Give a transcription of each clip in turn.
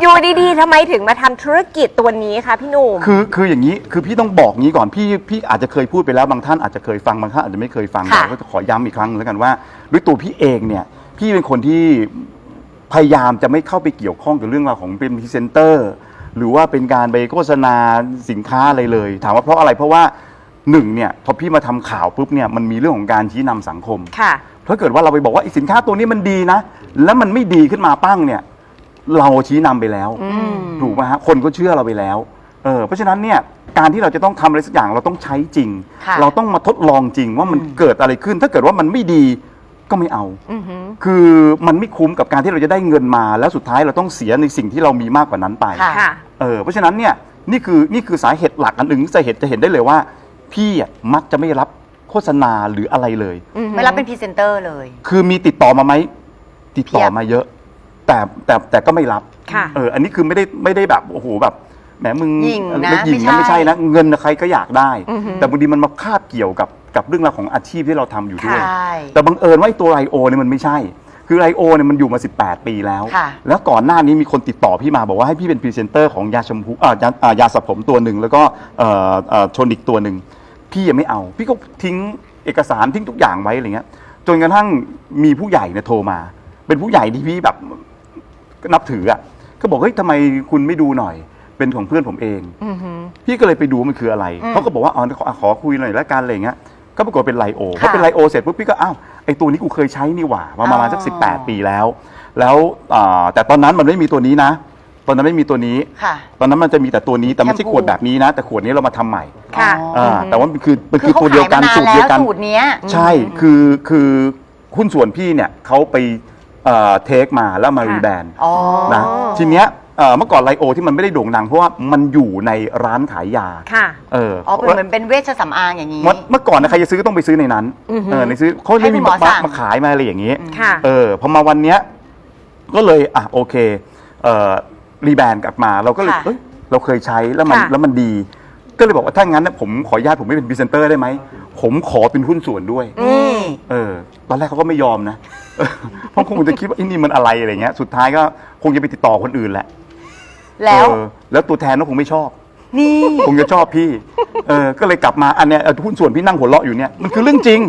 อยู่ดีๆทำไมถึงมาทำธุรกิจตัวนี้คะพี่หนุ่ม คือคืออย่างนี้คือพี่ต้องบอกงี้ก่อนพี่พี่อาจจะเคยพูดไปแล้วบางท่านอาจจะเคยฟังบางท่านอาจจะไม่เคยฟังค่ะ เราก็จะขอย้ำอีกครั้งหนึ่งแล้วกันว่าด้วยตัวพี่เองเนี่ยพี่เป็นคนที่พยายามจะไม่เข้าไปเกี่ยวข้องกับเรื่องราวของเป็นพรีเซนเตอร์หรือว่าเป็นการไปโฆษณาสินค้าอะไรเลย ถามว่าเพราะอะไรเพราะว่าหนึ่งเนี่ยพอพี่มาทำข่าวปุ๊บเนี่ยมันมีเรื่องของการชี้นำสังคม ค่ะ ถ้าเกิดว่าเราไปบอกว่าไอ้สินค้าตัวนี้มันดีนะ แล้วมันไม่ดีขึ้นมาปั้งเนี่ย เราชี้นำไปแล้วถูกไหมฮะคนก็เชื่อเราไปแล้วเออเพราะฉะนั้นเนี่ยการที่เราจะต้องทำอะไรสักอย่างเราต้องใช้จริง ค่ะ เราต้องมาทดลองจริงว่ามันเกิดอะไรขึ้น ถ้าเกิดว่ามันไม่ดีก็ไม่เอา อือหือ คือมันไม่คุ้มกับการที่เราจะได้เงินมา แล้วสุดท้ายเราต้องเสียในสิ่งที่เรามีมากกว่านั้นไป ค่ะ ค่ะ เออเพราะฉะนั้นเนี่ยนี่คือนี่คือสาเหตุหลักอันหนึ่งสาเหตุจะเห็นได้เลยว่า พี่อะมักจะไม่รับโฆษณาหรืออะไรเลยไม่รับเป็นพรีเซนเตอร์เลย คือมีติดต่อมาไหมติดต่อเพียบ มาเยอะ แต่แต่แต่ก็ไม่รับค่ะเอออันนี้คือไม่ได้ไม่ได้แบบโอ้โหแบบแหมมึงหยิ่งนะไม่หยิงไม่นะใช่ไม่ใช่นะเงินน่ะใครก็อยากได้ อือหือ แต่บางทีมันมาคาบเกี่ยวกับกับเรื่องราวของอาชีพที่เราทำอยู่ด้วย ใช่ แต่บังเอิญว่าไอ้ตัวไรโอเนี่ยมันไม่ใช่ คือไรโอเนี่ยมันอยู่มา 18 ปีแล้ว ค่ะ แล้วก่อนหน้านี้มีคนติดต่อพี่มาบอกว่าให้พี่เป็นพรีเซนเตอร์ของยาชมพูอ่ายาอ่ายาสระผมตัวหนึ่งแล้วก็เอ่อเอ่อโทนิกตัวหนึ่งพี่ยังไม่เอา พี่ก็ทิ้งเอกสารทิ้งทุกอย่างไว้อะไรเงี้ย จนกระทั่งมีผู้ใหญ่เนี่ยโทรมา เป็นผู้ใหญ่ที่พี่แบบ นับถืออะก็บอกเฮ้ยทำไมคุณไม่ดูหน่อย เป็นของเพื่อนผมเอง อือหือ พี่ก็เลยไปดูว่ามันคืออะไรอืมเขาก็บอกว่าอ๋อขอขอคุยหน่อยละกันอะไรอย่างเงี้ยก็ปรากฏเป็นไลโอพอค่ะเป็นไลโอเสร็จปุ๊บพี่ก็อ้าวไอตัวนี้กูเคยใช้นี่หว่ามาประมาณสักอ๋อสิบแปดปีแล้ว แล้วอ่าแต่ตอนนั้นมันไม่มีตัวนี้นะ ตอนนั้นไม่มีตัวนี้ ค่ะ ตอนนั้นมันจะมีแต่ตัวนี้แต่ไม่ใช่แชมพู ขวดแบบนี้นะ แต่ขวดนี้เรามาทำใหม่ค่ะอ๋ออ่าแต่ว่ามันคือมันคืคืออเขาตัวเดียวขายกัมานนานสูตรแล้เดียววกันสูตรเนี้ย ใช่ คือ คือหุ้นส่วนพี่เนี่ยเขาไป เอ่อเทคมาแล้วมาค่ะรีแบรนด์อ๋อนะทีเนี้ยเอ่อเมื่อก่อนไลโอที่มันไม่ได้โด่งดังเพราะว่ามันอยู่ในร้านขายยาค่ะเอออ๋อเป็นเหมือนเป็นเวชสำอางอย่างนี้ เมื่อเมื่อก่อนนะใครจะซื้อก็ต้องไปซื้อในนั้นอือฮึเออในซื้อเขาให้ไม่คุมีณหมอมาสั่งมาขายมาอะไรอย่างนี้ค่ะเออพอมาวันเนี้ยก็เลยอะโอเคเอ่อรีแบรนด์กลับมาเราก็เลยค่ะเอ้ยเราเคยใช้แล้วมันค่ะแล้วมันดี ก็เลยบอกว่าถ้างั้นนะผมขออนุญาตผมไม่เป็นพรีเซนเตอร์ได้ไหม ผมขอเป็นหุ้นส่วนด้วยนี่เออ ตอนแรกเขาก็ไม่ยอมนะเออเพราะคงจะคิดว่าไอ้นี่มันอะไรอะไรเงี้ย สุดท้ายก็คงจะไปติดต่อคนอื่นแหละแล้วเออแล้วตัวแทนก็คงไม่ชอบ นี่ คงจะชอบพี่ เออ ก็เลยกลับมา อันเนี้ยเออหุ้นส่วนพี่นั่งหัวเราะอยู่เนี่ย มันคือเรื่องจริง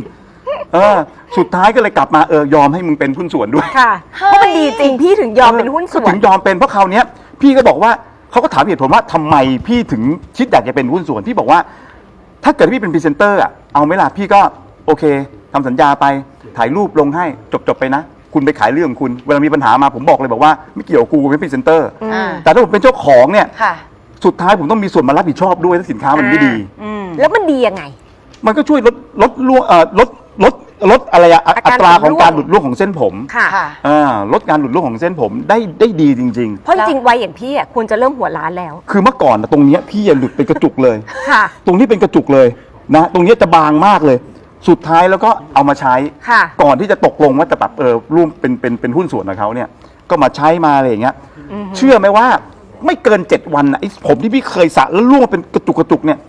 เออ สุดท้ายก็เลยกลับมา เออ ยอมให้มึงเป็นหุ้นส่วนด้วย ค่ะ เพราะมันดีจริงพี่ถึงยอมเป็นหุ้นส่วก็น ถึงยอมเป็นเพราะคราวเนี้ยพี่ก็บอกว่าเขาก็ถามเหตุผลว่าทำไมพี่ถึงคิดอยากจะเป็นหุ้นส่วนพี่บอกว่า ถ้าเกิดพี่เป็นพรีเซนเตอร์อะเอาไหมล่ะพี่ก็โอเคทำสัญญาไปถ่ายรูปลงให้จบๆไปนะ คุณไปขายเรื่องของคุณ เวลามีปัญหามาผมบอกเลยบอกว่าไม่เกี่ยวกับกูกูเป็นพรีเซนเตอร์ อ่า แต่ถ้าผมเป็นเจ้าของเนี่ย ค่ะ สุดท้ายผมต้องมีส่วนมารับผิดชอบด้วยถ้าสินค้ามันไม่ดี อืม แล้วมันดียังไง มันก็ช่วยลดลดล่วงเอ่อลดลด ลดอะไรอะอาอัการตราหลุดของการร่วงหลุดร่วงของเส้นผมค่ะค่ะ อ่าลดการหลุดร่วงของเส้นผมได้ได้ดีจริง เพราะจริงๆวัยอย่างพี่อะควรจะเริ่มหัวล้านแล้วๆ คือเมื่อก่อนนะตรงเนี้ยพี่อย่าหลุดเป็นกระจุกเลย ค่ะ ตรงนี้เป็นกระจุกเลยนะตรงเนี้ยจะบางมากเลย สุดท้ายแล้วก็เอามาใช้ ค่ะ ก่อนที่จะตกลงว่าจะแบบเออร่วมเป็นเป็นเป็นหุ้นส่วนกับเขาเนี่ยก็มาใช้มาอะไรอย่างเงี้ยเชื่อไหมว่าไม่เกินเจ็ดวันน่ะไอ้ผมที่พี่เคยสระแล้วร่วงมาเป็นกระจุกกระจุกเนี่ย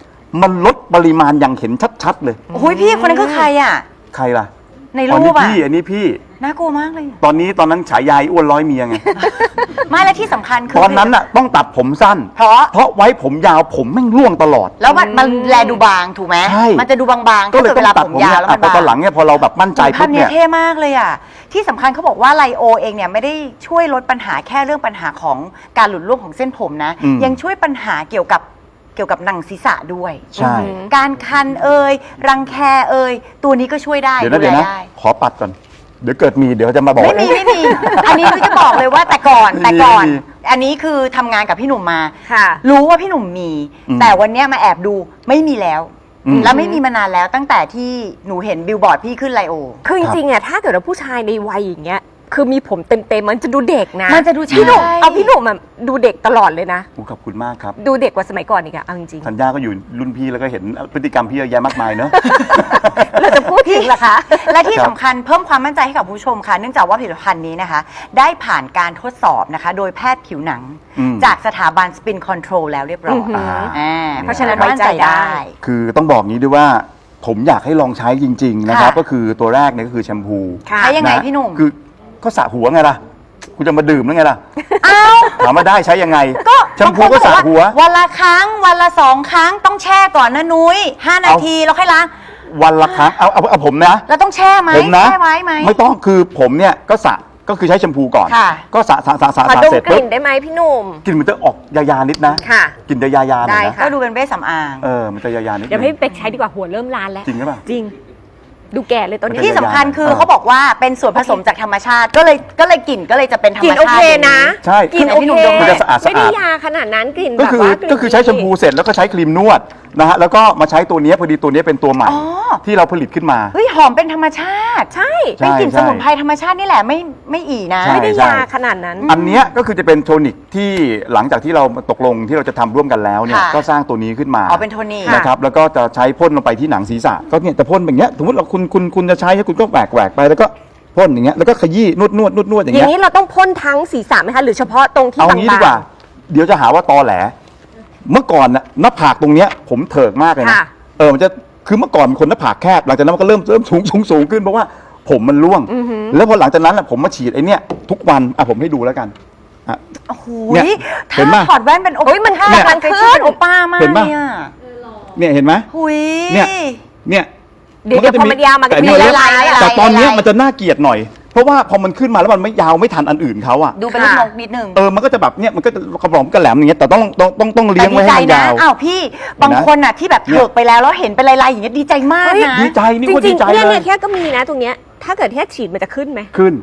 มันลดปริมาณอย่างเห็นชัดๆเลย โอ้ยพี่คนนั้นคือใครอะ ใครล่ะในอ๋อรูนี่ปอะพี่อันนี้พี่ น่ากลัวมากเลยอะตอนนี้ตอนนั้นฉายายอ้วนร้อยเมียไง ไม่และที่สำคัญคือตอนนั้นน่ะต้องตัดผมสั้น เพราะ เพราะไว้ผมยาวผมแม่งร่วงตลอด แล้วมันมันแลดูบางถูกไหมใช่ มันจะดูบางๆก็ถ้าเลยเกิดต้เวองลาตัดผมผมยาเนี่วยแล้วอะมันพอบาง ตอนหลังเนี่ยพอเราแบบมั่นใจภาปุ๊พบเนี้เนี่ยย เท่มากเลยอะ ที่สำคัญเขาบอกว่าไลโอเองเนี่ยไม่ได้ช่วยลดปัญหาแค่เรื่องปัญหาของการหลุดร่วงของเส้นผมนะ อืมยังช่วยปัญหาเกี่ยวกับ เกี่ยวกับหนังศีรษะด้วย ใช่ การคันเอ่ยรังแคเอ่ยตัวนี้ก็ช่วยได้เดี๋ยวนะดูเดี๋ยวแลนะ ได้ ขอปัดก่อน เดี๋ยวเกิดมีเดี๋ยวจะมาบอกไม่ว่า มีเอ๊ะไม่มี อันนี้คือจะบอกเลยว่าแต่ก่อนไม่มีแต่ก่อน ไม่มี อันนี้คือทำงานกับพี่หนุ่มมา ค่ะ รู้ว่าพี่หนุ่มมี อืมแต่วันเนี้ยมาแอบดูไม่มีแล้ว อืม แล้วไม่มีมานานแล้วตั้งแต่ที่หนูเห็นบิลบอร์ดพี่ขึ้นไลโอ คือจริงๆอะถ้าเกิดว่าผู้ชายในวัยอย่างเงี้ย คือมีผมเต็มๆมันจะดูเด็กนะมันจะดูพี่หนุ่มใช่ เอาพี่หนุ่มอะดูเด็กตลอดเลยนะโอ้ขอบคุณมากครับ ดูเด็กกว่าสมัยก่อนอีกอะเอาจริงสัญญาก็อยู่รุ่นพี่แล้วก็เห็นพฤติกรรมพี่เยอะแยะมากมายเนอะ ๆเราจะพูดถึงเหรอคะ และที่ครับสำคัญเพิ่มความมั่นใจให้กับผู้ชมค่ะ เนื่องจากว่าผลิตภัณฑ์นี้นะคะ ได้ผ่านการทดสอบนะคะ โดยแพทย์ผิวหนัง อืม จากสถาบันสปินคอนโทรลแล้วเรียบร้อยอือหืออ่าเพราะฉะนั้นไว้ใจได้ คือต้องบอกงี้ด้วยว่าผมอยากให้ลองใช้จริง ๆ นะครับ ค่ะ ก็คือตัวแรกเนี่ยก็คือแชมพู ค่ะ ใช้ยังไงนะพี่หนุ่ม คือ ก็สระหัวไงล่ะ คุณจะมาดื่มหรือไงล่ะอ้าวถามว่าได้ใช้ยังไงก็แชมพูก็สระหัว วันละครั้งวันละสองครั้งต้องแช่ก่อนนะนุ้ยห้านาเอาทีแล้วค่อยล้าง วันละครั้งเอาเอาเอาผมนะแล้วต้องแช่ไหมผมนะแช่ไว้ไหมไม่ต้องคือผมเนี่ยก็สระก็คือใช้แชมพูก่อน ค่ะ ก็สระสระสระสระขอสระดมเสร็จกปุ๊ลิ่บนได้ไหมพี่หนุ่ม กลิ่นมันจะออกยาๆนิดนะค่ะ กลิ่นจะยาๆหน่อยได้นะค่ะ ก็ดูเป็นเวชสำอาง เออมันจะยาๆนิดเดี๋ยวนึให้งเป็กใช้ดีกว่าหัวเริ่มลานแล้ว จริงหรือเปล่าจริง ดูแก่เลยตอนนี้ที่สำคัญคือเออเขาบอกว่าเป็นส่วนผสมจากธรรมชาติ ก็เลยก็เลยกลิ่นก็เลยจะเป็นธรรกมลิ่นชาติโอเคนะ ใช่ กลิ่นคือโอพี่หเคนุ่มดมมันจะสะอาดไม่ได้สะอาดยาขนาดนั้นกลิ่นก็แบบคือว่ากลิ่นก็คือใช้แชมพูเสร็จแล้วก็ใช้ครีมนวด นะฮะแล้วก็มาใช้ตัวเนี้ยพอดีตัวเนี้ยเป็นตัวใหม่ อ๋อ ที่เราผลิตขึ้นมา เฮ้ยหอมเป็นธรรมชาติ ใช่ ใช่เป็นกลิ่นสมุนไพรธรรมชาตินี่แหละไม่ไม่อีนะ ใช่ ไม่ได้ยาขนาดนั้น อันเนี้ยก็คือจะเป็นโทนิกที่หลังจากที่เราตกลงที่เราจะทำร่วมกันแล้วเนี่ยค่ะ ก็สร้างตัวนี้ขึ้นมาอ๋อเป็นโทนิกนะครับแล้วก็จะใช้พ่นลงไปที่หนังศีรษะก็เนี่ยจะพ่นแบบเนี้ยสมมติเราคุณคุณคุณจะใช้คุณก็แหวกแหวกไปแล้วก็พ่นอย่างเงี้ยแล้วก็ขยี้นวดนวดนวดนวดอย่างอย่าเงี้งยนี้เราต้องพ่นทั้งศีรษะไหมคะ หรือเฉพาะตรงที่เอาบางงี้ดีกว่า เดี๋ยวจะหาว่าตอแหล เมื่อก่อนน่ะหน้าผากตรงเนี้ยผมเถิกมากเลยนะค่ะ เออมันจะคือเมื่อก่อนเป็นคนหน้าผากแคบหลังจากนั้นมันก็เริ่มเริ่มสูงสูงสูงขึ้นเพราะว่าผมมันร่วงแล้วพอหลังจากนั้นแหละผมมาฉีดไอ้เนี้ยทุกวันอะผมให้ดูแล้วกันอะ โอ้โหเนี่ยถ้าเห็นปะถอดแว่นเป็นโอเฮ้ยมันถ้าเนี่ยมันขึ้น เป็นโอป้ามากเห็นปะเนี่ยเนี่ยเห็นไหม หุย เนี่ย เนี่ยเดี๋ยวก็เดี๋ยวพอมันยาวมันก็แต่จะมีเนี่ยลายๆอะไรแต่ตอนเนี้ยลายๆ มันจะน่าเกลียดหน่อย เพราะว่าพอมันขึ้นมาแล้วมันไม่ยาวไม่ทันอันอื่นเขาอะดูเป็นลูกนกนิดนึง เออมันก็จะแบบเนี่ยมันก็จะกระบอกกระแหลมอย่างเงี้ยแต่ต้องต้องต้องต้องเลี้ยงไว้ให้มันยาวอ้าวพี่บางคนอะที่แบบเนี่ยเถิกไปแล้วแล้วเห็นเป็นลายๆอย่างเงี้ยดีใจมากเฮ้ยนะดีใจนี่จก็ริดีงใจๆเนี่ยเลเนี่ยยแค่ก็มีนะตรงเนี้ยถ้าเกิดแค่ฉีดมันจะขึ้นไหมขึ้น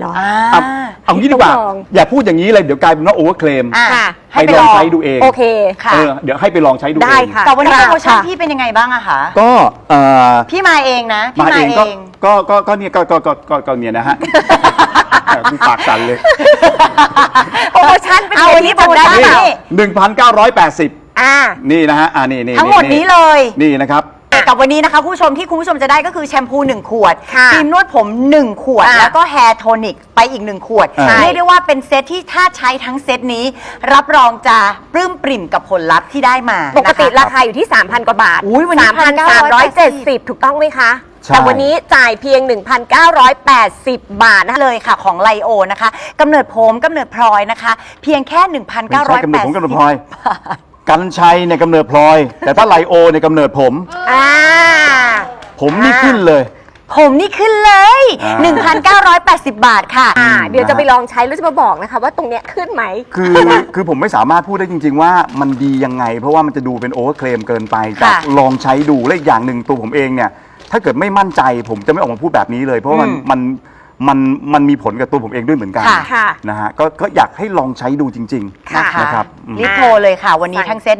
หรออ่าเอาเอางี้ดีกว่า ต้องลอง อย่าพูดอย่างนี้เลยเดี๋ยวกลายเป็นว่าโอเวอร์เคลม อะค่ะ ให้ไปลลอองงใช้ดูเอง โอเค ค่ะเออเดี๋ยวให้ไปลองใช้ดูได้เองค่ะแต่วันนี้โปรโมชั่นค่ะ พี่เป็นยังไงบ้างอะคะก็เอ่อพี่มาเองนะพี่มามาเองเอก็ง ก็ก็ก็เนี่ยก็ก็ก็ก็ก็เนี่ยนะฮะแหมกูปากสั่นเลย โปรโมชั่นเป็นเอาไงวันนี้พี่จำได้โปรโมชั่นเปล่านี่หนึ่งพันเก้าร้อยแปดสิบอ่า นี่นะฮะอ่านี่นี่ทั้งหมดนี้เลย นี่นะครับแต่ กับวันนี้นะคะคุณผู้ชมที่คุณผู้ชมจะได้ก็คือแชมพู 1 ขวดค่ะครีมนวดผม 1 ขวดอะแล้วก็แฮร์โทนิกไปอีก 1 ขวดใช่ เรียกได้ว่าเป็นเซตที่ถ้าใช้ทั้งเซตนี้ รับรองจะปลื้มปริ่มกับผลลัพธ์ที่ได้มาปกตินะคะราคาอยู่ที่ 3,000 กว่าบาท อุ๊ยวันนี้3,370 ถูกต้องไหมคะ ใช่ แต่วันนี้จ่ายเพียง 1,980 บาทนะคะ เลยค่ะของไลโอนะคะกำเนิดผมกำเนิดพลอยนะคะ เพียงแค่ไม่ใช่กำเนิดผมกำเนิด1,980พลอย กันชัยเนี่ยกำเนิดพลอย แต่ถ้าไลโอเนี่ยกำเนิดผม อ่า ผมนี่ขึ้นเลย ผมนี่ขึ้นเลย อ่า1,980 บาทค่ะ อ่า เดี๋ยวจะไปลองใช้แล้วจะมาบอกนะคะ ว่าตรงเนี้ยขึ้นไหม คือคือผมไม่สามารถพูดได้จริง ๆ ว่ามันดียังไง เพราะว่ามันจะดูเป็นโอเวอร์เคลมเกินไปแต่ค่ะลองใช้ดูและอีกอย่างหนึ่งตัวผมเองเนี่ย ถ้าเกิดไม่มั่นใจผมจะไม่ออกมาพูดแบบนี้เลย เพราะว่ามันอืมมัน มันมันมีผลกับตัวผมเองด้วยเหมือนกันค่ะค่ะ นะฮะก็ก็อยากให้ลองใช้ดูจริงค่ะนะคะนะครับอืม รีบโทรเลยค่ะ วันนี้สั่งทั้งเซต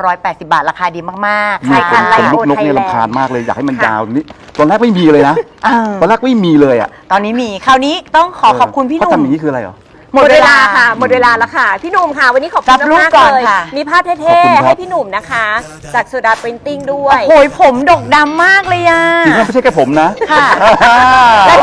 1,980 บาท ราคาดีมากๆนี่ค่ะคนคนลุกนกเนี่ย Thailand ลำคาญมากเลยอยากให้มันค่ะยาวนี่ตอนแรกไม่มีเลยนะ เออตอนแรกไม่มีเลยอะตอนนี้มีคราวนี้ต้องขอขอบคุณพี่หเขานุ่ม ทำอย่างนี้คืออะไรเหรอ หมดเวลาค่ะ หมดเวลาแล้วค่ะ พี่หนุ่มค่ะ วันนี้ขอบคุรัณบลูกมากก่ๆอนเลยค่ะ มีภาพขอบเท่คุณครับๆให้พี่หนุ่มนะคะ จากโซดาปรินติ้งด้วย โอ้ยผมดกดำมากเลยอะ จริงๆไม่ใช่แค่ผมนะ ค่ะ และ